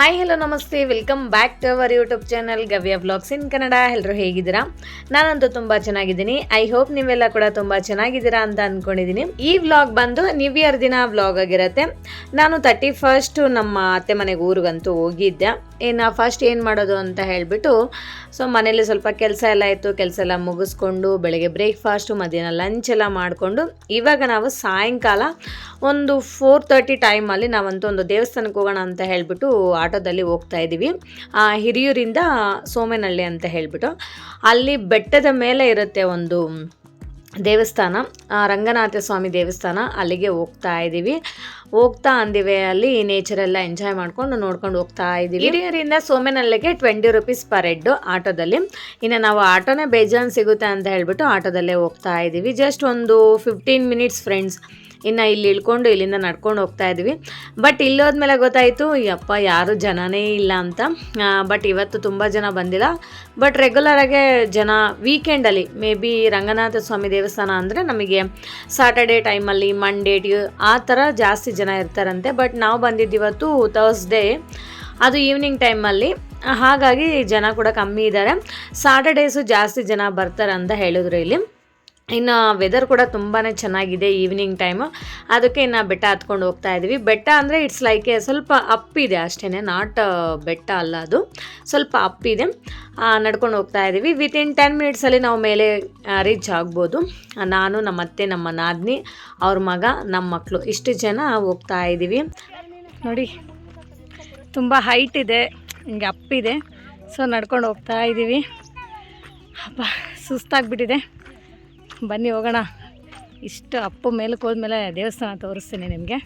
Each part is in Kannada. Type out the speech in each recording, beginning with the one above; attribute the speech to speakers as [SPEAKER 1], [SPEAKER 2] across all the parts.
[SPEAKER 1] ಹಾಯ್ ಹಲೋ ನಮಸ್ತೆ. Welcome back to our YouTube channel Gavya blogs in Kannada ಎಲ್ಲರೂ ಹೇಗಿದ್ದೀರಾ? ನಾನಂತೂ ತುಂಬ ಚೆನ್ನಾಗಿದ್ದೀನಿ. ಐ ಹೋಪ್ ನೀವೆಲ್ಲ ಕೂಡ ತುಂಬ ಚೆನ್ನಾಗಿದ್ದೀರಾ ಅಂತ ಅಂದ್ಕೊಂಡಿದ್ದೀನಿ ಈ ವ್ಲಾಗ್ ಬಂದು ನ್ಯೂ ಇಯರ್ ದಿನ ವ್ಲಾಗ್ ಆಗಿರುತ್ತೆ. ನಾನು ತರ್ಟಿ ಫಸ್ಟು ನಮ್ಮ ಅತ್ತೆ ಮನೆಗೆ ಊರಿಗಂತೂ ಹೋಗಿದ್ದೆ. ಇನ್ನು ಫಸ್ಟ್ ಏನು ಮಾಡೋದು ಅಂತ ಹೇಳಿಬಿಟ್ಟು ಸೊ ಮನೇಲಿ ಸ್ವಲ್ಪ ಕೆಲಸ ಎಲ್ಲ ಇತ್ತು ಕೆಲಸ ಎಲ್ಲ ಮುಗಿಸ್ಕೊಂಡು ಬೆಳಗ್ಗೆ ಬ್ರೇಕ್ಫಾಸ್ಟು ಮಧ್ಯಾಹ್ನ ಲಂಚ್ ಎಲ್ಲ ಮಾಡಿಕೊಂಡು, ಇವಾಗ ನಾವು ಸಾಯಂಕಾಲ ಒಂದು ಫೋರ್ ತರ್ಟಿ ಟೈಮಲ್ಲಿ ನಾವಂತೂ ಒಂದು ದೇವಸ್ಥಾನಕ್ಕೆ ಹೋಗೋಣ ಅಂತ ಹೇಳಿಬಿಟ್ಟು ಆಟೋದಲ್ಲಿ ಹೋಗ್ತಾ ಇದ್ದೀವಿ. ಹಿರಿಯೂರಿಂದ ಸೋಮೇನಹಳ್ಳಿ ಅಂತ ಹೇಳಿಬಿಟ್ಟು, ಅಲ್ಲಿ ಬೆಟ್ಟದ ಮೇಲೆ ಇರುತ್ತೆ ಒಂದು ದೇವಸ್ಥಾನ ರಂಗನಾಥ ಸ್ವಾಮಿ ದೇವಸ್ಥಾನ, ಅಲ್ಲಿಗೆ ಹೋಗ್ತಾ ಇದ್ದೀವಿ. ಹೋಗ್ತಾ ಅಂದಿವೆ ಅಲ್ಲಿ ನೇಚರ್ ಎಲ್ಲ ಎಂಜಾಯ್ ಮಾಡ್ಕೊಂಡು ನೋಡ್ಕೊಂಡು ಹೋಗ್ತಾ ಇದ್ದೀವಿ. ಹಿರಿಯರಿಂದ ಸೋಮೆನಲ್ಲಿಗೆ ಟ್ವೆಂಟಿ ರುಪೀಸ್ ಪರ್ ಹೆಡ್ ಆಟೋದಲ್ಲಿ. ಇನ್ನು ನಾವು ಆಟೋನೇ ಬೇಜಾನ್ ಸಿಗುತ್ತೆ ಅಂತ ಹೇಳ್ಬಿಟ್ಟು ಆಟೋದಲ್ಲೇ ಹೋಗ್ತಾ ಇದ್ದೀವಿ. ಜಸ್ಟ್ ಒಂದು ಫಿಫ್ಟೀನ್ ಮಿನಿಟ್ಸ್ ಫ್ರೆಂಡ್ಸ್ ಇನ್ನು ಇಲ್ಲಿ ಇಳ್ಕೊಂಡು ಇಲ್ಲಿಂದ ನಡ್ಕೊಂಡು ಹೋಗ್ತಾ ಇದ್ವಿ ಬಟ್ ಇಲ್ಲೋದ್ಮೇಲೆ ಗೊತ್ತಾಯಿತು, ಯಪ್ಪ, ಯಾರು ಜನನೇ ಇಲ್ಲ ಅಂತ. ಬಟ್ ಇವತ್ತು ತುಂಬ ಜನ ಬಂದಿಲ್ಲ. ಬಟ್ ರೆಗ್ಯುಲರಾಗೆ ಜನ ವೀಕೆಂಡಲ್ಲಿ ಮೇ ಬಿ ರಂಗನಾಥ ಸ್ವಾಮಿ ದೇವಸ್ಥಾನ ಅಂದರೆ ನಮಗೆ ಸಾಟರ್ಡೇ ಟೈಮಲ್ಲಿ ಮಂಡೇ ಆ ಥರ ಜಾಸ್ತಿ ಜನ ಇರ್ತಾರಂತೆ ಬಟ್ ನಾವು ಬಂದಿದ್ದಿವತ್ತು ಥರ್ಸ್ಡೇ ಅದು ಈವ್ನಿಂಗ್ ಟೈಮಲ್ಲಿ ಹಾಗಾಗಿ ಜನ ಕೂಡ ಕಮ್ಮಿ ಇದ್ದಾರೆ. ಸಾಟರ್ಡೇಸು ಜಾಸ್ತಿ ಜನ ಬರ್ತಾರೆ ಅಂತ ಹೇಳಿದ್ರು ಇಲ್ಲಿ. ಇನ್ನು ವೆದರ್ ಕೂಡ ತುಂಬಾ ಚೆನ್ನಾಗಿದೆ ಈವ್ನಿಂಗ್ ಟೈಮು ಅದಕ್ಕೆ ಇನ್ನು ಬೆಟ್ಟ ಹತ್ಕೊಂಡು ಹೋಗ್ತಾ ಇದ್ದೀವಿ ಬೆಟ್ಟ ಅಂದರೆ ಇಟ್ಸ್ ಲೈಕ್ ಎ ಸ್ವಲ್ಪ ಅಪ್ ಇದೆ ಅಷ್ಟೇ ನಾಟ್ ಬೆಟ್ಟ ಅಲ್ಲ ಅದು. ಸ್ವಲ್ಪ ಅಪ್ ಇದೆ. ನಡ್ಕೊಂಡು ಹೋಗ್ತಾ ಇದ್ದೀವಿ ವಿತಿನ್ ಟೆನ್ ಮಿನಿಟ್ಸಲ್ಲಿ ನಾವು ಮೇಲೆ ರೀಚ್ ಆಗ್ಬೋದು. ನಾನು, ನಮ್ಮ ಅತ್ತೆ, ನಮ್ಮ ನಾದಿನಿ, ಅವ್ರ ಮಗ, ನಮ್ಮ ಮಕ್ಕಳು ಇಷ್ಟು ಜನ ಹೋಗ್ತಾ ಇದ್ದೀವಿ ನೋಡಿ, ತುಂಬ ಹೈಟ್ ಇದೆ, ಹಿಂಗೆ ಅಪ್ಪಿದೆ ಸೊ ನಡ್ಕೊಂಡು ಹೋಗ್ತಾ ಇದ್ದೀವಿ ಹಬ್ಬ ಸುಸ್ತಾಗ್ಬಿಟ್ಟಿದೆ. ಬನ್ನಿ ಹೋಗೋಣ. ಇಷ್ಟು ಅಪ್ಪು ಮೇಲಕ್ಕೆ ಹೋದ್ಮೇಲೆ ದೇವಸ್ಥಾನ ತೋರಿಸ್ತೀನಿ ನಿಮಗೆ.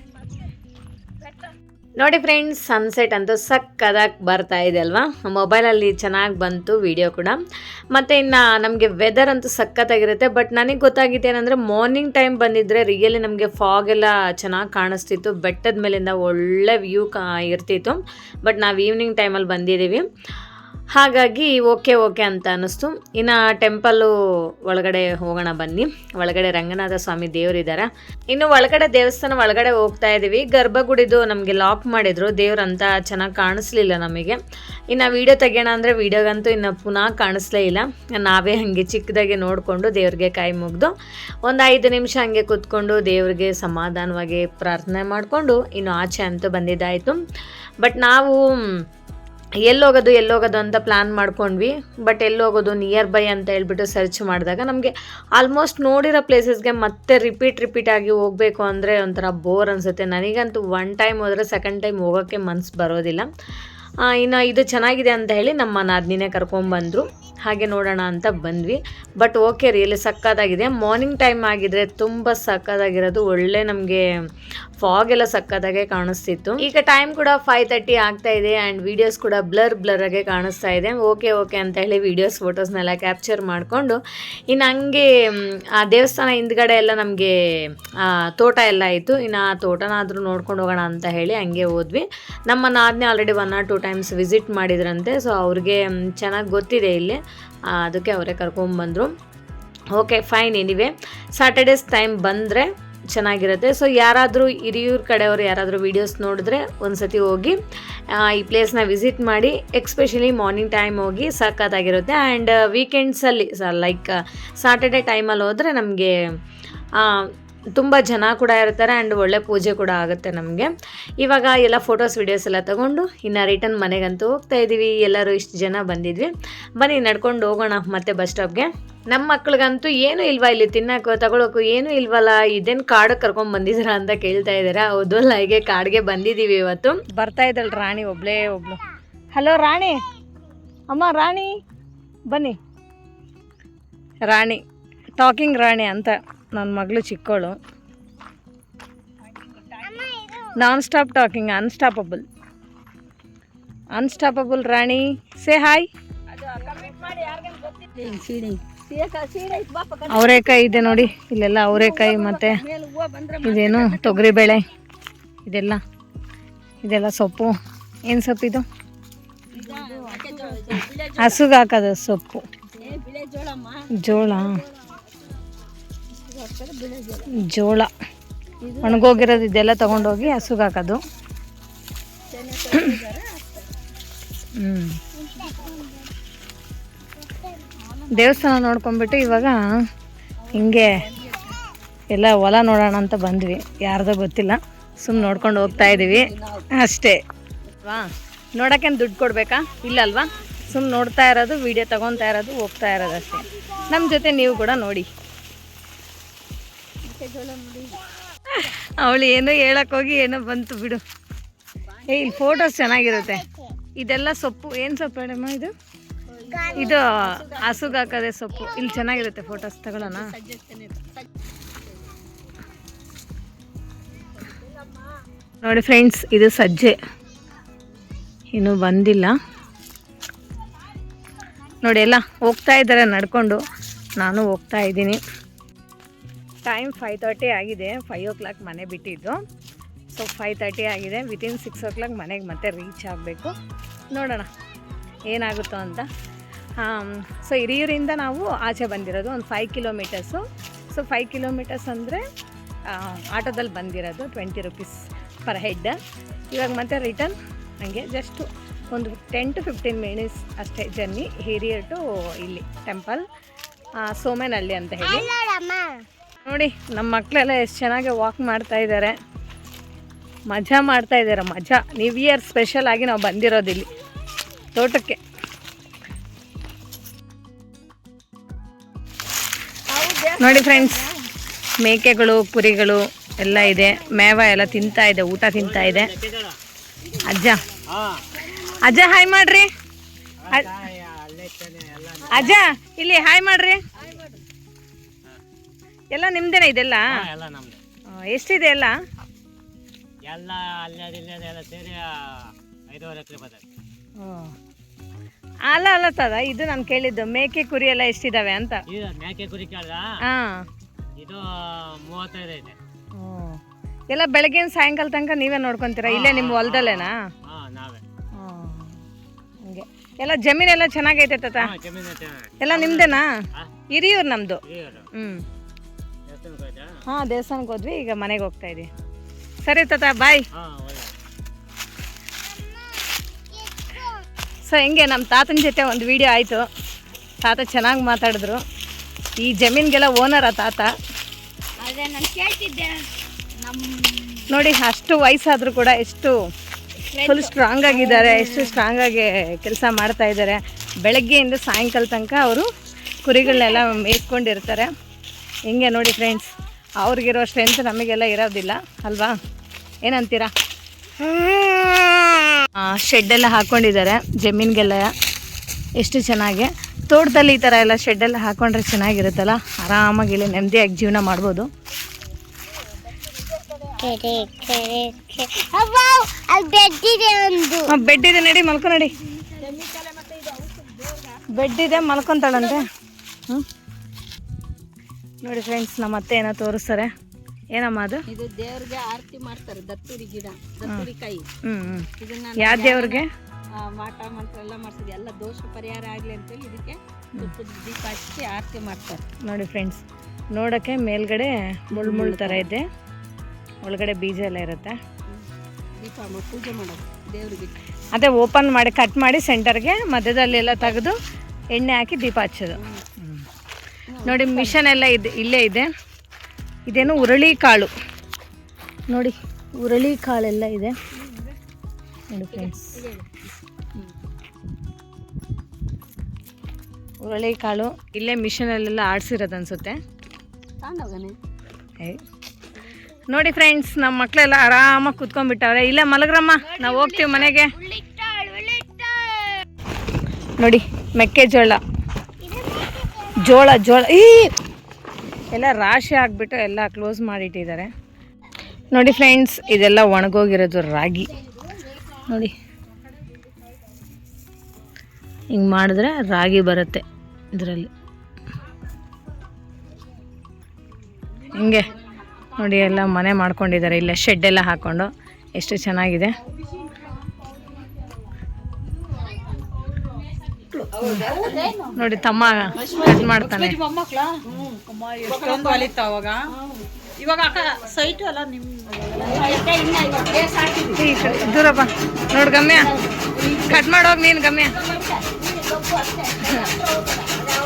[SPEAKER 1] ನೋಡಿ ಫ್ರೆಂಡ್ಸ್ ಸನ್ಸೆಟ್ ಅಂತೂ ಸಕ್ಕದಾಗಿ ಬರ್ತಾ ಇದೆ ಅಲ್ವಾ? ಮೊಬೈಲಲ್ಲಿ ಚೆನ್ನಾಗಿ ಬಂತು ವಿಡಿಯೋ ಕೂಡ. ಮತ್ತು ಇನ್ನು ನಮಗೆ ವೆದರ್ ಅಂತೂ ಸಕ್ಕತ್ತಾಗಿರುತ್ತೆ ಬಟ್ ನನಗೆ ಗೊತ್ತಾಗಿತ್ತು ಏನಂದರೆ ಮಾರ್ನಿಂಗ್ ಟೈಮ್ ಬಂದಿದ್ದರೆ ರಿಯಲಿ ನಮಗೆ ಫಾಗ್ ಎಲ್ಲ ಚೆನ್ನಾಗಿ ಕಾಣಿಸ್ತಿತ್ತು. ಬೆಟ್ಟದ ಮೇಲಿಂದ ಒಳ್ಳೆ ವ್ಯೂ ಕಾ ಇರ್ತಿತ್ತು. ಬಟ್ ನಾವು ಈವ್ನಿಂಗ್ ಟೈಮಲ್ಲಿ ಬಂದಿದ್ದೀವಿ. ಹಾಗಾಗಿ ಓಕೆ ಓಕೆ ಅಂತ ಅನ್ನಿಸ್ತು. ಇನ್ನು ಟೆಂಪಲ್ಲು ಒಳಗಡೆ ಹೋಗೋಣ ಬನ್ನಿ. ಒಳಗಡೆ ರಂಗನಾಥ ಸ್ವಾಮಿ ದೇವರಿದ್ದಾರೆ ಇನ್ನು ಒಳಗಡೆ ದೇವಸ್ಥಾನ ಒಳಗಡೆ ಹೋಗ್ತಾ ಇದ್ದೀವಿ ಗರ್ಭಗುಡಿದು ನಮಗೆ ಲಾಕ್ ಮಾಡಿದ್ರು. ದೇವ್ರಂತ ಚೆನ್ನಾಗಿ ಕಾಣಿಸ್ಲಿಲ್ಲ ನಮಗೆ. ಇನ್ನು ವೀಡಿಯೋ ತೆಗೆಯೋಣ ಅಂದರೆ ವೀಡಿಯೋಗಂತೂ ಇನ್ನು ಪುನಃ ಕಾಣಿಸ್ಲೇ ಇಲ್ಲ. ನಾವೇ ಹಾಗೆ ಚಿಕ್ಕದಾಗಿ ನೋಡಿಕೊಂಡು ದೇವ್ರಿಗೆ ಕೈ ಮುಗ್ದು ಒಂದು ಐದು ನಿಮಿಷ ಹಂಗೆ ಕೂತ್ಕೊಂಡು ದೇವ್ರಿಗೆ ಸಮಾಧಾನವಾಗಿ ಪ್ರಾರ್ಥನೆ ಮಾಡಿಕೊಂಡು ಇನ್ನು ಆಚೆ ಅಂತೂ ಬಂದಿದ್ದಾಯಿತು. ಬಟ್ ನಾವು ಎಲ್ಲೋಗೋದು ಎಲ್ಲೋಗೋದು ಅಂತ ಪ್ಲ್ಯಾನ್ ಮಾಡ್ಕೊಂಡ್ವಿ. ಬಟ್ ಎಲ್ಲೋಗೋದು ನಿಯರ್ ಬೈ ಅಂತ ಹೇಳ್ಬಿಟ್ಟು ಸರ್ಚ್ ಮಾಡಿದಾಗ ನಮಗೆ ಆಲ್ಮೋಸ್ಟ್ ನೋಡಿರೋ ಪ್ಲೇಸಸ್ಗೆ ಮತ್ತೆ ರಿಪೀಟ್ ರಿಪೀಟ್ ಆಗಿ ಹೋಗಬೇಕು ಅಂದರೆ ಒಂಥರ ಬೋರ್ ಅನಿಸುತ್ತೆ. ನನಗಂತೂ ಒನ್ ಟೈಮ್ ಹೋದರೆ ಸೆಕೆಂಡ್ ಟೈಮ್ ಹೋಗೋಕ್ಕೆ ಮನ್ಸು ಬರೋದಿಲ್ಲ. ಇನ್ನು ಇದು ಚೆನ್ನಾಗಿದೆ ಅಂತ ಹೇಳಿ ನಮ್ಮ ನಾದಿನಿನೇ ಕರ್ಕೊಂಬಂದರು. ಹಾಗೆ ನೋಡೋಣ ಅಂತ ಬಂದ್ವಿ. ಬಟ್ ಓಕೆ ರಿಯಲಿ ಸಕ್ಕತ್ತಾಗಿದೆ ಮಾರ್ನಿಂಗ್ ಟೈಮ್ ಆಗಿದ್ರೆ ತುಂಬ ಸಕ್ಕತ್ತಾಗಿರೋದು ಒಳ್ಳೆ ನಮಗೆ ಫಾಗ್ ಎಲ್ಲ ಸಕ್ಕತ್ತಾಗೆ ಕಾಣಿಸ್ತಿತ್ತು. ಈಗ ಟೈಮ್ ಕೂಡ ಫೈವ್ ತರ್ಟಿ ಆಗ್ತಾ ಇದೆ ಆ್ಯಂಡ್ ವೀಡಿಯೋಸ್ ಕೂಡ ಬ್ಲರ್ ಬ್ಲರ್ ಆಗಿ ಕಾಣಿಸ್ತಾ ಇದೆ. ಓಕೆ ಓಕೆ ಅಂತ ಹೇಳಿ ವೀಡಿಯೋಸ್ ಫೋಟೋಸ್ನೆಲ್ಲ ಕ್ಯಾಪ್ಚರ್ ಮಾಡಿಕೊಂಡು ಇನ್ನು ಹಂಗೆ ಆ ದೇವಸ್ಥಾನ ಹಿಂದ್ಗಡೆ ಎಲ್ಲ ನಮಗೆ ತೋಟ ಎಲ್ಲ ಇತ್ತು ಇನ್ನು ಆ ತೋಟನಾದರೂ ನೋಡ್ಕೊಂಡು ಹೋಗೋಣ ಅಂತ ಹೇಳಿ ಹಂಗೆ ಹೋದ್ವಿ. ನಮ್ಮ ನಾದನೇ already one or two times visit ಮಾಡಿದ್ರಂತೆ ಸೊ ಅವ್ರಿಗೆ ಚೆನ್ನಾಗಿ ಗೊತ್ತಿದೆ ಇಲ್ಲಿ. ಅದಕ್ಕೆ ಅವರೇ ಕರ್ಕೊಂಬಂದರು okay fine anyway. Saturdays time ಬಂದರೆ ಚೆನ್ನಾಗಿರುತ್ತೆ. ಸೊ ಯಾರಾದರೂ ಹಿರಿಯೂರ ಕಡೆಯವರು ಯಾರಾದರೂ ವೀಡಿಯೋಸ್ ನೋಡಿದ್ರೆ ಒಂದ್ಸತಿ ಹೋಗಿ ಆ, ಈ ಪ್ಲೇಸ್ನ ವಿಸಿಟ್ ಮಾಡಿ ಎಕ್ಸ್ಪೆಷಲಿ ಮಾರ್ನಿಂಗ್ ಟೈಮ್ ಹೋಗಿ ಸಖತ್ತಾಗಿರುತ್ತೆ ಆ್ಯಂಡ್ ವೀಕೆಂಡ್ಸಲ್ಲಿ ಲೈಕ್ ಸಾಟರ್ಡೆ ಟೈಮಲ್ಲಿ ಹೋದರೆ ನಮಗೆ ತುಂಬ ಜನ ಕೂಡ ಇರ್ತಾರೆ ಆ್ಯಂಡ್ ಒಳ್ಳೆ ಪೂಜೆ ಕೂಡ ಆಗುತ್ತೆ ನಮಗೆ. ಇವಾಗ ಎಲ್ಲ ಫೋಟೋಸ್ ವೀಡಿಯೋಸ್ ಎಲ್ಲ ತಗೊಂಡು ಇನ್ನು ರಿಟರ್ನ್ ಮನೆಗಂತೂ ಹೋಗ್ತಾ ಇದ್ದೀವಿ ಎಲ್ಲರೂ ಇಷ್ಟು ಜನ ಬಂದಿದ್ವಿ. ಬನ್ನಿ, ನಡ್ಕೊಂಡು ಹೋಗೋಣ ಮತ್ತೆ ಬಸ್ ಸ್ಟಾಪ್ಗೆ ನಮ್ಮ ಮಕ್ಳಿಗಂತೂ ಏನೂ ಇಲ್ವಾ ಇಲ್ಲಿ ತಿನ್ನೋಕ್ಕೂ ತಗೊಳಕ್ಕೂ ಏನೂ ಇಲ್ವಲ್ಲ? ಇದೇನು ಕಾಡು ಕರ್ಕೊಂಡ್ ಅಂತ ಕೇಳ್ತಾ ಇದ್ದಾರೆ? ಹೌದು ಹೀಗೆ ಕಾಡಿಗೆ ಬಂದಿದ್ದೀವಿ ಇವತ್ತು. ಬರ್ತಾ ಇದ್ದಳು ರಾಣಿ, ಒಬ್ಳೇ ಒಬ್ಳು. ಹಲೋ ರಾಣಿ. ಅಮ್ಮ, ರಾಣಿ. ಬನ್ನಿ. ರಾಣಿ ಟಾಕಿಂಗ್ ರಾಣಿ ಅಂತ. ನನ್ನ ಮಗಳು ಚಿಕ್ಕವಳು non stop talking unstoppable unstoppable Rani. Say hi ಅವರೆಕಾಯಿ ಇದೆ ನೋಡಿ. ಇಲ್ಲೆಲ್ಲ ಅವರೆಕಾಯಿ ಮತ್ತೆ ಇದೇನು ತೊಗರಿ ಬೇಳೆ. ಇದೆಲ್ಲ. ಇದೆಲ್ಲ ಸೊಪ್ಪು. ಏನು ಸೊಪ್ಪು ಇದು? ಹಸುಗಾಕದ ಸೊಪ್ಪು. ಜೋಳ. ಜೋಳ. ಒಣಗೋಗಿರೋದು ಇದೆಲ್ಲ ತಗೊಂಡೋಗಿ ಹಸುಗೆ ಹಾಕೋದು. ಹ್ಞೂ ದೇವಸ್ಥಾನ ನೋಡ್ಕೊಂಬಿಟ್ಟು ಇವಾಗ ಹಿಂಗೆ ಎಲ್ಲ ಹೊಲ ನೋಡೋಣ ಅಂತ ಬಂದ್ವಿ. ಯಾರ್ದೋ ಗೊತ್ತಿಲ್ಲ. ಸುಮ್ಮನೆ ನೋಡ್ಕೊಂಡು ಹೋಗ್ತಾ ಇದ್ದೀವಿ ಅಷ್ಟೇ. ವಾ ನೋಡೋಕ್ಕೇನು ದುಡ್ಡು ಕೊಡಬೇಕಾ? ಇಲ್ಲಲ್ವಾ ಸುಮ್ಮನೆ ನೋಡ್ತಾ ಇರೋದು, ವಿಡಿಯೋ ತಗೊತಾ ಇರೋದು, ಹೋಗ್ತಾ ಇರೋದು ಅಷ್ಟೇ. ನಮ್ಮ ಜೊತೆ ನೀವು ಕೂಡ ನೋಡಿ. ಅವಳು ಏನೋ ಹೇಳಕ್ ಹೋಗಿ ಏನೋ ಬಂತು ಬಿಡು. ಏ, ಇಲ್ಲಿ ಫೋಟೋಸ್ ಚೆನ್ನಾಗಿರುತ್ತೆ. ಇದೆಲ್ಲ ಸೊಪ್ಪು, ಏನು ಸೊಪ್ಪು ಮೇಡಮ್ ಇದು? ಇದು ಹಸುಗ್ ಹಾಕೋದೆ ಸೊಪ್ಪು. ಇಲ್ಲಿ ಚೆನ್ನಾಗಿರುತ್ತೆ ಫೋಟೋಸ್ ತಗೊಳ್ಳೋಣ. ನೋಡಿ ಫ್ರೆಂಡ್ಸ್ ಇದು ಸಜ್ಜೆ. ಇನ್ನೂ ಬಂದಿಲ್ಲ. ನೋಡಿ ಎಲ್ಲ ಹೋಗ್ತಾ ಇದ್ದಾರೆ, ನಡ್ಕೊಂಡು. ನಾನು ಹೋಗ್ತಾ ಇದ್ದೀನಿ. ಟೈಮ್ ಫೈವ್ ತರ್ಟಿ ಆಗಿದೆ. ಫೈವ್ ಓ ಕ್ಲಾಕ್ ಮನೆ ಬಿಟ್ಟಿದ್ದು. ಸೊ ಫೈವ್ ತರ್ಟಿ ಆಗಿದೆ. ವಿತಿನ್ ಸಿಕ್ಸ್ ಓ ಕ್ಲಾಕ್ ಮನೆಗೆ ಮತ್ತೆ ರೀಚ್ ಆಗಬೇಕು. ನೋಡೋಣ. ಏನಾಗುತ್ತೋ ಅಂತ. ಸೊ ಹಿರಿಯೂರಿಂದ ನಾವು ಆಚೆ ಬಂದಿರೋದು ಒಂದು five kilometres so five kilometres ಅಂದರೆ ಆಟೋದಲ್ಲಿ ಬಂದಿರೋದು ಟ್ವೆಂಟಿ ರುಪೀಸ್ ಪರ್ ಹೆಡ್ ಇವಾಗ ಮತ್ತೆ ರಿಟರ್ನ್ ಹಂಗೆ ಜಸ್ಟು ಒಂದು ಟೆನ್ ಟು ಫಿಫ್ಟೀನ್ ಮಿನಿಟ್ಸ್ ಅಷ್ಟೇ ಜರ್ನಿ ಹಿರಿಯರ್ ಟು ಇಲ್ಲಿ ಟೆಂಪಲ್ ಸೋಮೇನಹಳ್ಳಿ ಅಂತ ಹೇಳಿ. ನೋಡಿ ನಮ್ಮ ಮಕ್ಕಳೆಲ್ಲ ಎಷ್ಟು ಚೆನ್ನಾಗಿ ವಾಕ್ ಮಾಡ್ತಾ ಇದ್ದಾರೆ ಮಜಾ ಮಾಡ್ತಾ ಇದ್ದಾರೆ ಮಜಾ. ನ್ಯೂ ಇಯರ್ ಸ್ಪೆಷಲ್ ಆಗಿ ನಾವು ಬಂದಿರೋದಿಲ್ಲಿ. ತೋಟಕ್ಕೆ. ನೋಡಿ ಫ್ರೆಂಡ್ಸ್ ಮೇಕೆಗಳು, ಕುರಿಗಳು ಎಲ್ಲ ಇದೆ. ಮೇವ ಎಲ್ಲ ತಿಂತಾ ಇದೆ, ಊಟ ತಿಂತಾ ಇದೆ. ಅಜ್ಜ. ಅಜ್ಜ ಹಾಯ್ ಮಾಡ್ರಿ. ಅಜ್ಜ, ಇಲ್ಲಿ ಹಾಯ್ ಮಾಡ್ರಿ. ಎಲ್ಲ ನಿಮ್ದೇನೆ ಇದೆಲ್ಲ?
[SPEAKER 2] ಎಲ್ಲ ನಮ್ದು.
[SPEAKER 1] ಆ, ಎಷ್ಟಿದೆ ಎಲ್ಲ?
[SPEAKER 2] ಎಲ್ಲ ಅಲ್ಲದ ಇಲ್ಲದ ಎಲ್ಲ ಸೇರಿ ಆ, ಐದೂವರೆ ಎಕರೆ ಬರ್ತದೆ.
[SPEAKER 1] ಅಲ್ಲ ಅಲ್ಲ ಇದು ನಾನು ಕೇಳಿದ್ದು ಮೇಕೆ ಕುರಿ ಎಲ್ಲ ಎಷ್ಟಿದಾವೆ ಅಂತ.
[SPEAKER 2] ಇದು ಮೇಕೆ ಕುರಿ ಕೇಳ್ದ
[SPEAKER 1] ಹಾ.
[SPEAKER 2] ಇದು ಮೂವತ್ತೈದು ಐತೆ.
[SPEAKER 1] ಎಲ್ಲ ಬೆಳಗಿನ ಸಾಯಂಕಾಲ ತನಕ ನೀವೇ ನೋಡ್ಕೊಂತೀರಾ? ಇಲ್ಲೇ ನಿಮ್ಮ ಹೊಲದಲ್ಲೇನಾ?
[SPEAKER 2] ಹಾ ನಾವೇ.
[SPEAKER 1] ಹಂಗೆ. ಎಲ್ಲ ಜಮೀನೆಲ್ಲ ಚೆನ್ನಾಗೈತೆ ತಾತ?
[SPEAKER 2] ಹಾ ಜಮೀನು ಐತೆ
[SPEAKER 1] ಎಲ್ಲ ನಿಮ್ದೇನಾ. ಹಿರಿಯೂರು
[SPEAKER 2] ನಮ್ಮದು ಹ್ಞೂ
[SPEAKER 1] ಹಾ ದೇವಸ್ಥಾನಕ್ಕೆ ಹೋದ್ವಿ ಈಗ ಮನೆಗೆ ಹೋಗ್ತಾ ಇದೀವಿ. ಸರಿ ತಾತ ಬಾಯ್ ಸೊ ಹೆಂಗೆ ನಮ್ಮ ತಾತನ ಜೊತೆ ಒಂದು ವಿಡಿಯೋ ಆಯಿತು. ತಾತ ಚೆನ್ನಾಗಿ ಮಾತಾಡಿದ್ರು. ಈ ಜಮೀನ್ಗೆಲ್ಲ ಓನರ ತಾತ?
[SPEAKER 3] ಅದೇ ನಾನು ಕೇಳ್ತಿದ್ದೆ. ನಮ್ಮ
[SPEAKER 1] ನೋಡಿ ಅಷ್ಟು ವಯಸ್ಸಾದರೂ ಕೂಡ ಎಷ್ಟು ಫುಲ್ ಸ್ಟ್ರಾಂಗ್ ಆಗಿದ್ದಾರೆ ಎಷ್ಟು ಸ್ಟ್ರಾಂಗ್ ಆಗಿ ಕೆಲಸ ಮಾಡ್ತಾ ಇದ್ದಾರೆ. ಬೆಳಗ್ಗೆಯಿಂದ ಸಾಯಂಕಾಲ ತನಕ ಅವರು ಕುರಿಗಳನ್ನೆಲ್ಲ ಮೇಯ್ಕೊಂಡಿರ್ತಾರೆ ಹಿಂಗೆ ನೋಡಿ ಫ್ರೆಂಡ್ಸ್ ಅವ್ರಿಗಿರೋ ಸ್ಟ್ರೆಂತ್ ನಮಗೆಲ್ಲ ಇರೋದಿಲ್ಲ ಅಲ್ವಾ? ಏನಂತೀರಾ? ಶೆಡ್ಡೆಲ್ಲ ಹಾಕ್ಕೊಂಡಿದ್ದಾರೆ ಜಮೀನಿಗೆಲ್ಲ ಎಷ್ಟು ಚೆನ್ನಾಗಿ. ತೋಟದಲ್ಲಿ ಈ ಥರ ಎಲ್ಲ ಶೆಡ್ಡೆಲ್ಲ ಹಾಕ್ಕೊಂಡ್ರೆ ಚೆನ್ನಾಗಿರುತ್ತಲ್ಲ? ಆರಾಮಾಗಿ ಇಲ್ಲಿ ನೆಮ್ಮದಿಯಾಗಿ ಜೀವನ ಮಾಡ್ಬೋದು.
[SPEAKER 3] ಬೆಡ್ ಇದೆ
[SPEAKER 1] ನಡಿ ಮಲ್ಕೊ ನಡಿ. ಬೆಡ್ ಇದೆ ಮಲ್ಕೊಂತಾಳಂತೆ. ಹ್ಞೂ ನೋಡಿ ಫ್ರೆಂಡ್ಸ್ ನಮ್ಮ ಅತ್ತೆ ಏನೋ ತೋರಿಸ್ತಾರೆ. ಏನಮ್ಮ ಅದು?
[SPEAKER 4] ಇದು ದೇವ್ರಿಗೆ ಆರತಿ ಮಾಡ್ತಾರೆ ದತ್ತೂರಿ ಗಿಡ ದತ್ತೂರಿ ಕಾಯಿ. ಇದನ್ನ
[SPEAKER 1] ಯಾವ ದೇವ್ರಿಗೆ?
[SPEAKER 4] ಮಾಟ ಮಂತ್ರ ಎಲ್ಲ ಮಾಡ್ಸಿದ್ವಿ. ಎಲ್ಲ ದೋಷ ಪರಿಹಾರ ಆಗ್ಲಿ ಅಂತೇಳಿ ಇದಕ್ಕೆ ದೀಪ ಹಚ್ಚಿ ಆರತಿ ಮಾಡ್ತಾರೆ.
[SPEAKER 1] ನೋಡಿ ಫ್ರೆಂಡ್ಸ್ ನೋಡಕ್ಕೆ ಮೇಲ್ಗಡೆ ಮುಳ್ಳು ಮುಳ್ಳು ಥರ ಇದೆ. ಒಳಗಡೆ ಬೀಜ ಎಲ್ಲ ಇರುತ್ತೆ.
[SPEAKER 4] ದೀಪ ಪೂಜೆ ಮಾಡೋದು ದೇವ್ರಿಗೆ.
[SPEAKER 1] ಅದೇ ಓಪನ್ ಮಾಡಿ ಕಟ್ ಮಾಡಿ ಸೆಂಟರ್ಗೆ ಮಧ್ಯದಲ್ಲಿ ಎಲ್ಲ ತೆಗೆದು ಎಣ್ಣೆ ಹಾಕಿ ದೀಪ ಹಚ್ಚೋದು. ನೋಡಿ, ಮಿಷನ್ ಎಲ್ಲ ಇದೆ, ಇಲ್ಲೇ ಇದೆ. ಇದೇನು ಉರುಳಿ ಕಾಳು. ನೋಡಿ, ಉರುಳಿ ಕಾಳೆಲ್ಲ ಇದೆ. ನೋಡಿ ಫ್ರೆಂಡ್ಸ್ ಉರುಳಿ ಕಾಳು, ಇಲ್ಲೇ ಮಿಷನಲ್ಲೆಲ್ಲ ಆಡಿಸಿರೋದು ಅನ್ಸುತ್ತೆ. ನೋಡಿ ಫ್ರೆಂಡ್ಸ್ ನಮ್ಮ ಮಕ್ಕಳೆಲ್ಲ ಆರಾಮಾಗಿ ಕುತ್ಕೊಂಡ್ಬಿಟ್ಟವ್ರೆ. ಇಲ್ಲೇ, ಮಲಗ್ರಮ್ಮ, ನಾವು ಹೋಗ್ತೀವಿ ಮನೆಗೆ. ನೋಡಿ, ಮೆಕ್ಕೆಜೋಳ. ಜೋಳ ಜೋಳ. ಈ! ಎಲ್ಲ ರಾಶಿ ಆಗಿಬಿಟ್ಟು ಎಲ್ಲ ಕ್ಲೋಸ್ ಮಾಡಿಟ್ಟಿದ್ದಾರೆ. ನೋಡಿ ಫ್ರೆಂಡ್ಸ್ ಇದೆಲ್ಲ ಒಣಗೋಗಿರೋದು ರಾಗಿ. ನೋಡಿ. ಹಿಂಗೆ ಮಾಡಿದ್ರೆ ರಾಗಿ ಬರುತ್ತೆ ಇದರಲ್ಲಿ. ಹಿಂಗೆ ನೋಡಿ ಎಲ್ಲ ಮನೆ ಮಾಡ್ಕೊಂಡಿದ್ದಾರೆ. ಇಲ್ಲ ಶೆಡ್ ಎಲ್ಲ ಹಾಕ್ಕೊಂಡು ಎಷ್ಟು ಚೆನ್ನಾಗಿದೆ. ನೋಡಿ ತಮ್ಮ ಕಟ್ ಮಾಡ್ತಾನೆ.
[SPEAKER 4] ಎಷ್ಟೊಂದು ಅಲಿತ ಅವಾಗ? ಇವಾಗ ಸೈಟು ಅಲ್ಲ ನಿಮ್ಮ
[SPEAKER 1] ದೂರ ಬಾ. ನೋಡು ಗಮ್ಯ. ಕಟ್ ಮಾಡೋ ನೀನು ಗಮ್ಯ.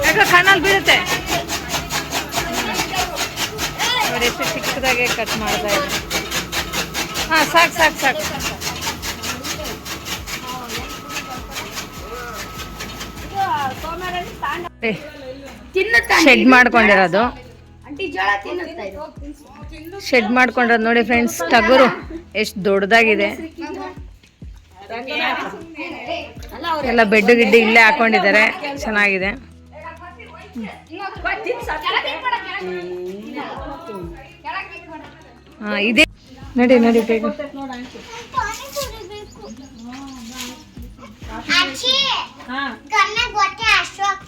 [SPEAKER 1] ಯಾಕೆ ಕಣ್ಣಲ್ಲಿ ಬೀಳುತ್ತೆ. ನೋಡಿ ಎಷ್ಟು ಚಿಕ್ಕದಾಗೆ ಕಟ್ ಮಾಡ್ತಾ ಇದ್ದೀನಿ ಹಾಂ ಸಾಕು ಸಾಕು ಸಾಕು. ಶೆಡ್ ಮಾಡ್ಕೊಂಡಿರೋದು. ಶೆಡ್ ಮಾಡ್ಕೊಂಡಿರೋದು ನೋಡಿ ಫ್ರೆಂಡ್ಸ್ ಟಗರು ಎಷ್ಟು ದೊಡ್ಡದಾಗಿದೆ. ಎಲ್ಲ ಬೆಡ್ ಗಿಡ್ಡು ಇಲ್ಲೇ ಹಾಕೊಂಡಿದ್ದಾರೆ. ಚೆನ್ನಾಗಿದೆ. ಹಾ ಇದೆ. ನಡಿ ನಡಿ ಬೇಗ
[SPEAKER 3] ಅಚ್ಚಿ
[SPEAKER 4] ಹಾ
[SPEAKER 3] ಕಣ್ಣ ಗೊಟ್ಟೆ ಅಷ್ಟು ಆಗ್ತೈತೆ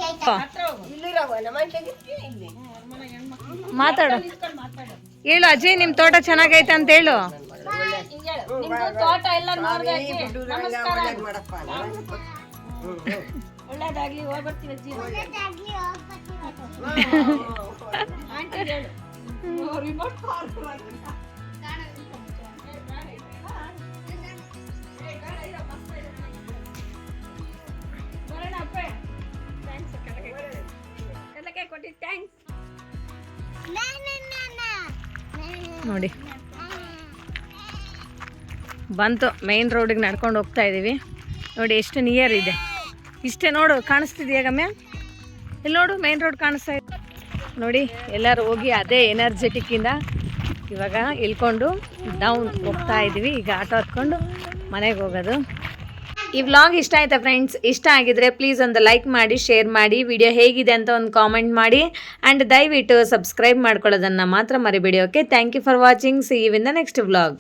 [SPEAKER 1] ಮಾತಾಡು. ಹೇಳು ಅಜ್ಜಿ ನಿಮ್ ತೋಟ ಚೆನ್ನಾಗೈತೆ ಅಂತ ಹೇಳು.
[SPEAKER 4] ತೋಟ ಎಲ್ಲ ಒಳ್ಳೇದಾಗ್ಲಿ ಹೋಗ್ಬರ್ತೀವಿ ಅಜ್ಜಿ. ಆಂಟಿ ಹೇಳು. ರಿಮೋಟ್
[SPEAKER 1] ನೋಡಿ. ಬಂತು ಮೇನ್ ರೋಡಿಗೆ ನಡ್ಕೊಂಡು ಹೋಗ್ತಾ ಇದ್ದೀವಿ ನೋಡಿ, ಎಷ್ಟು ನಿಯರ್ ಇದೆ. ಇಷ್ಟೇ ನೋಡು, ಕಾಣಿಸ್ತಿದೆಯಾ ಗಮ್ಯ? ಇಲ್ಲಿ ನೋಡು ಮೇನ್ ರೋಡ್ ಕಾಣಿಸ್ತಾ ಇದೆ. ನೋಡಿ, ಎಲ್ಲರೂ ಹೋಗಿ ಅದೇ ಎನರ್ಜೆಟಿಕ್ಕಿಂದ ಇವಾಗ ಇಳ್ಕೊಂಡು ಡೌನ್ ಹೋಗ್ತಾ ಇದ್ದೀವಿ ಈಗ ಆಟೋ ಹತ್ಕೊಂಡು ಮನೆಗೆ ಹೋಗೋದು. ಈ ವ್ಲಾಗ್ ಇಷ್ಟ ಆಯ್ತಾ ಫ್ರೆಂಡ್ಸ್ ಇಷ್ಟ ಆಗಿದ್ರೆ ಪ್ಲೀಸ್ ಒಂದು ಲೈಕ್ ಮಾಡಿ ಶೇರ್ ಮಾಡಿ. ವಿಡಿಯೋ ಹೇಗಿದೆ ಅಂತ ಒಂದು ಕಾಮೆಂಟ್ ಮಾಡಿ. ಆ್ಯಂಡ್ ದಯವಿಟ್ಟು ಸಬ್ಸ್ಕ್ರೈಬ್ ಮಾಡ್ಕೊಳ್ಳೋದನ್ನು ಮಾತ್ರ ಮರಿಬೇಡಿ okay thank you for watching see you in the next vlog